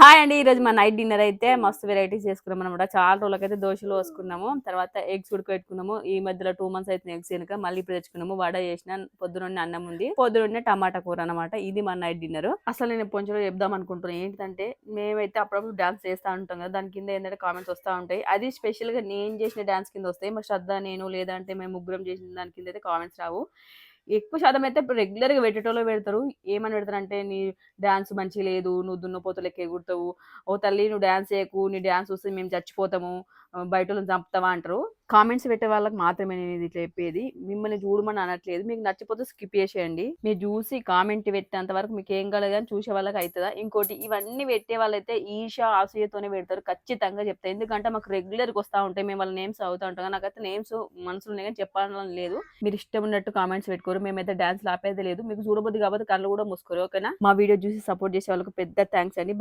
Hi అండి ఈ రోజు మా నైట్ డిన్నర్ అయితే మస్తు వెరైటీస్ చేసుకున్నాం అనమాట చాలా రోజులకైతే దోశలు వేసుకున్నాము తర్వాత ఎగ్స్ ఉడకబెట్టుకున్నాము. ఈ మధ్యలో టూ మంత్స్ అయితే ఎగ్స్ వెనుక మళ్ళీ ఇప్పుడు తెచ్చుకున్నాము. వడ చేసిన పొద్దున అన్నం ఉంది. పొద్దున టమాటా కూర అనమాట ఇది మా నైట్ డిన్నర్. అసలు నేను పొంచలో చెప్దాం అనుకుంటున్నాను ఏంటంటే మేమైతే అప్పుడప్పుడు డాన్స్ చేస్తూ ఉంటాం కదా దాని కింద ఏంటంటే కామెంట్స్ వస్తూ ఉంటాయి. అది స్పెషల్గా నేను చేసిన డాన్స్ కింద వస్తాయి. మా శ్రద్ధ నేను లేదంటే మేము ముగ్గురం చేసిన దాని కింద అయితే కామెంట్స్ రావు. ఎక్కువ శాతం అయితే రెగ్యులర్గా రెగ్యులర్గా పెట్టేటోళ్ళు పెడతారు. ఏమని పెడతారంటే నీ డాన్స్ మంచి లేదు నువ్వు దున్నపోతలు ఎక్కే కుడతావు ఓ తల్లి నువ్వు డాన్స్ చేయకు నీ డాన్స్ చూస్తే మేము చచ్చిపోతాము. బయట చంపుతావా అంటారు. కామెంట్స్ పెట్టే వాళ్ళకి మాత్రమే నేను ఇది చెప్పేది. మిమ్మల్ని చూడమని అనట్లేదు. మీకు నచ్చిపోతే స్కిప్ చేసేయండి. మీరు చూసి కామెంట్ పెట్టేంత వరకు మీకు ఏం కలదు అని చూసే వాళ్ళకి అవుతుందా ఇంకోటి ఇవన్నీ పెట్టే వాళ్ళైతే ఈషా ఆసూయతోనే పెడతారు. ఖచ్చితంగా చెప్తారు ఎందుకంటే మాకు రెగ్యులర్గా వస్తూ ఉంటాయి. మేము వాళ్ళ నేమ్స్ అవుతూ ఉంటాం. నాకైతే నేమ్స్ మనసులో ఉన్నాయి కానీ చెప్పాలని లేదు. మీరు ఇష్టం ఉన్నట్టు కామెంట్స్ పెట్టుకోరు. మేమైతే డాన్స్ ఆపేది లేదు. మీకు చూడబోద్ది కాబట్టి కళ్ళు కూడా మూసుకోరు. ఓకేనా? మా వీడియో చూసి సపోర్ట్ చేసే వాళ్ళకి పెద్ద థ్యాంక్స్ అండి.